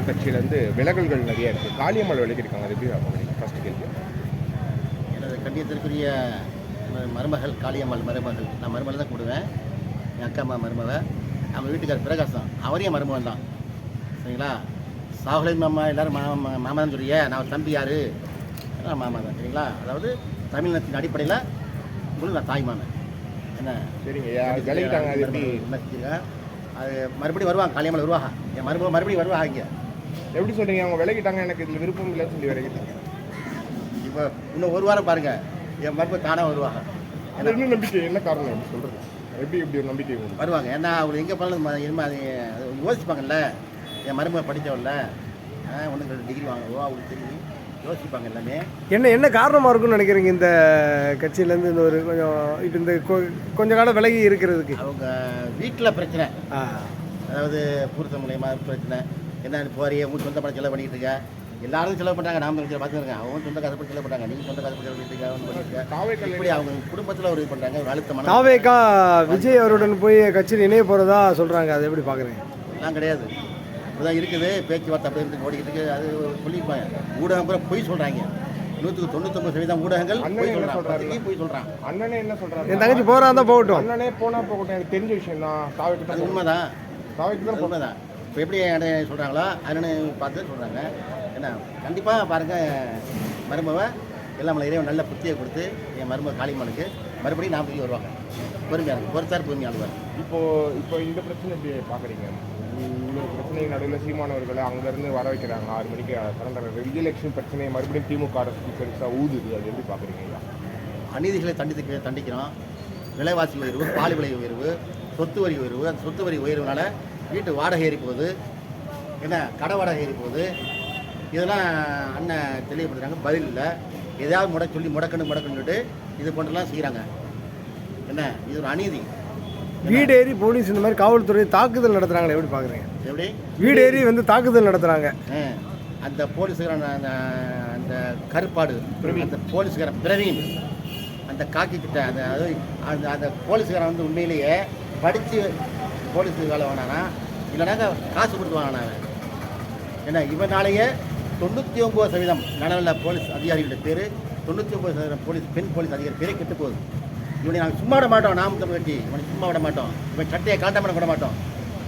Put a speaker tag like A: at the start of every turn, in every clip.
A: தமிழர் கட்சியிலேருந்து விலகல்கள் நிறைய இருக்குது காளியம்மாள் விலகிருக்காங்க அது எப்படி பார்க்குறீங்க ஃபஸ்ட்டு கேள்வி.
B: எனது கண்ணியத்திற்குரிய மருமகள் காளியம்மாள் மருமகள். நான் மருமகள் தான் கூடுவேன். என் அக்கா அம்மா மருமக. நம்ம வீட்டுக்கார் பிரகாஷ் தான். அவரையும் மருமகன் தான். சரிங்களா? சாகுலின் மாமா எல்லாரும் மாமா மாமா தான் சொல்றிய நான் தம்பி யாரு? மாமா தான். சரிங்களா? அதாவது தமிழினத்தின் அடிப்படையில் உங்களுக்கு நான் தாய் மாமன். என்ன?
A: சரிங்க. விலகிட்டாங்க. அது
B: மறுபடியும் வருவாங்க. காளியம்மாள் வருவாங்க. என் மருமக மறுபடியும் வருவாங்க இங்கே.
A: எப்படி சொல்கிறீங்க அவங்க விலகிட்டாங்க எனக்கு இதில் விருப்பம் இல்லைன்னு சொல்லி விலகிட்டாங்க.
B: இப்போ இன்னும் ஒரு வாரம் பாருங்கள் என் மருமக தானாக வருவாங்க
A: அது என்ன நம்பிக்கை? என்ன காரணம்? எப்படி சொல்கிறது எப்படி இப்படி ஒரு நம்பிக்கை
B: வருவாங்க. ஏன்னா அவங்க எங்கே போனாலும் ம- இனிமே அது யோசிப்பாங்கல்ல. என் மருமக படித்தவல்ல ஒன்று ரெண்டு டிகிரி வாங்குவோம் அவங்களுக்கு தெரியும். யோசிப்பாங்க எல்லாமே.
C: என்ன என்ன காரணமாக இருக்கும்னு நினைக்கிறீங்க இந்த கட்சியிலேருந்து இந்த ஒரு கொஞ்சம் இப்போ இந்த கொ- கொஞ்ச காலம் விலகி இருக்கிறதுக்கு?
B: அவங்க வீட்டில் பிரச்சனை. அதாவது பூர்த்த மூலியமா பிரச்சனை. என்ன போறிய? உங்க சொந்த பணம் செலவு பண்ணிட்டு இருக்க. எல்லாரும் செலவு பண்ணுறாங்க நாம செலவு பார்த்துருக்கேன் அவங்க சொந்த காசு செலவு பண்ணுறாங்க நீங்கள் சொந்த காசு செலவு பண்ணிட்டு இருக்க, அவங்க பண்ணிட்டு இருக்க.
A: காவைக்கல்
B: இப்படி அவங்க குடும்பத்தில் ஒரு பண்ணுறாங்க ஒரு அழுத்தமான
C: தாவேக்கா விஜய் அவருடன் போய் கட்சியில் இணைய போகிறதா சொல்கிறாங்க அதை எப்படி பார்க்குறீங்க?
B: எல்லாம் கிடையாது. இப்போதான் இருக்குது. பேச்சுவார்த்தை அப்படி இருந்து ஓடிக்கிட்டு இருக்கு. அது சொல்லியிருப்பாங்க. ஊடகம் பூரா பொய் சொல்கிறாங்க நூற்றுக்கு தொண்ணூத்தொம்பது சதவீதம் ஊடகங்கள் பொய் சொல்கிறாங்க? பத்திரிக்கை பொய் சொல்கிறான்
A: அண்ணனே என்ன சொல்கிறாரு
C: என் தங்கச்சி போகிறா தான் போகட்டும்.
A: அண்ணனே போனால் போகட்டும். எனக்கு தெரிஞ்ச விஷயம் தான் தான்
B: உண்மைதான்.
A: காவைக்கு தான்
B: உண்மைதான். இப்போ எப்படி அண்ணன் சொல்கிறாங்களோ அண்ணன் பார்த்து சொல்கிறாங்க என்ன கண்டிப்பாக பாருங்கள் மருமவ எல்லாம் இறைவன் நல்ல புத்தியை கொடுத்து என் மருமக காளிமனுக்கு மறுபடியும் நாற்பதுக்கு வருவாங்க. பொறுமையாக இருக்கும் பொறுத்தார் பொறுமையாக ஆளுவார்
A: இப்போ இப்போ இந்த பிரச்சனை எப்படி பார்க்குறீங்க இவ்வளோ பிரச்சனை நடுவில் சீமானவர்களை அங்கேருந்து வர வைக்கிறாங்க ஆறு மணிக்கு சரண்டர் ரிஜெலெக்ஷன் பிரச்சனையை மறுபடியும் திமுக அரசு பெருசாக ஊதுது அது எப்படி பார்க்குறீங்க
B: அநீதிகளை தண்டித்து தண்டிக்கிறோம். விலைவாசி உயர்வு பால் விலை உயர்வு சொத்து வரி உயர்வு அந்த சொத்து வரி உயர்வுனால வீட்டு வாடகை ஏறி போகுது. என்ன கடை வாடகை ஏறி போகுது. இதெல்லாம் அண்ணன் தெளிவுபடுத்துறாங்க. பதில் இல்லை. எதையாவது முட சொல்லி முடக்கணும் முடக்கணுட்டு இது போன்றெல்லாம் செய்கிறாங்க என்ன இது ஒரு அநீதி.
C: வீடு ஏறி போலீஸ் இந்த மாதிரி காவல்துறை தாக்குதல் நடத்துகிறாங்களே எப்படி பார்க்குறீங்க
B: எப்படி?
C: வீடு ஏறி வந்து தாக்குதல் நடத்துகிறாங்க
B: அந்த போலீஸுக்காரன் அந்த அந்த கருப்பாடு அந்த போலீஸுக்காரன் பிரவீன். அந்த காக்கி கிட்ட அந்த அது அந்த அந்த போலீஸுக்காரன் வந்து உண்மையிலேயே படித்து போலீஸுக்கு வேலை வாங்கினானா? இல்லைனாக்கா காசு கொடுத்து வாங்கினாங்க ஏன்னா இவனாலேயே தொண்ணூற்றி ஒம்பது சதவீதம் நல்ல போலீஸ் அதிகாரிகளோட பேர் தொண்ணூற்றி ஒம்பது சதவீதம் போலீஸ் பெண் போலீஸ் அதிகாரி பேரே கெட்டு போகுது. இவனை நாங்கள் சும்மா விட மாட்டோம் நாம் தமிழ் கட்டி இவனை சும்மா விட மாட்டோம். இவன் சட்டையை காட்டாமல் விட மாட்டோம்.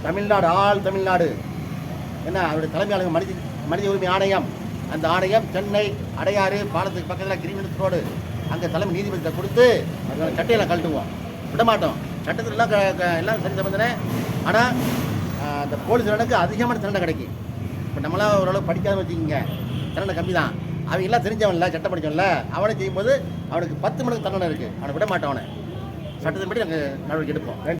B: தமிழ்நாடு ஆள் தமிழ்நாடு. என்ன அவருடைய தலைமையாளர் மனித மனித உரிமை ஆணையம். அந்த ஆணையம் சென்னை அடையாறு பாலத்துக்கு பக்கத்தில் கிரிமினல் ரோடு அங்கே தலைமை நீதிபதியை கொடுத்து அதனால் சட்டையெல்லாம் கழட்டுவோம். விட மாட்டோம். சட்டத்தில் எல்லாம் க- எல்லாம் சரி சம்பந்தனே. ஆனால் அந்த போலீஸ்காரனுக்கு அதிகமான தண்டனை கிடைக்கும் இப்போ நம்மளாம் ஓரளவுக்கு படிக்காத வச்சுக்கோங்க. தண்டனை கம்மி தான் அவன் எல்லாம் தெரிஞ்சவன்ல சட்டம் படிச்சவன்ல அவனை செய்யும்போது அவனுக்கு பத்து மணிக்கு தண்டனை இருக்குது அவனை விட மாட்டான் அவனை சட்டத்தின்படி நாங்கள் நடவடிக்கை எடுப்போம்.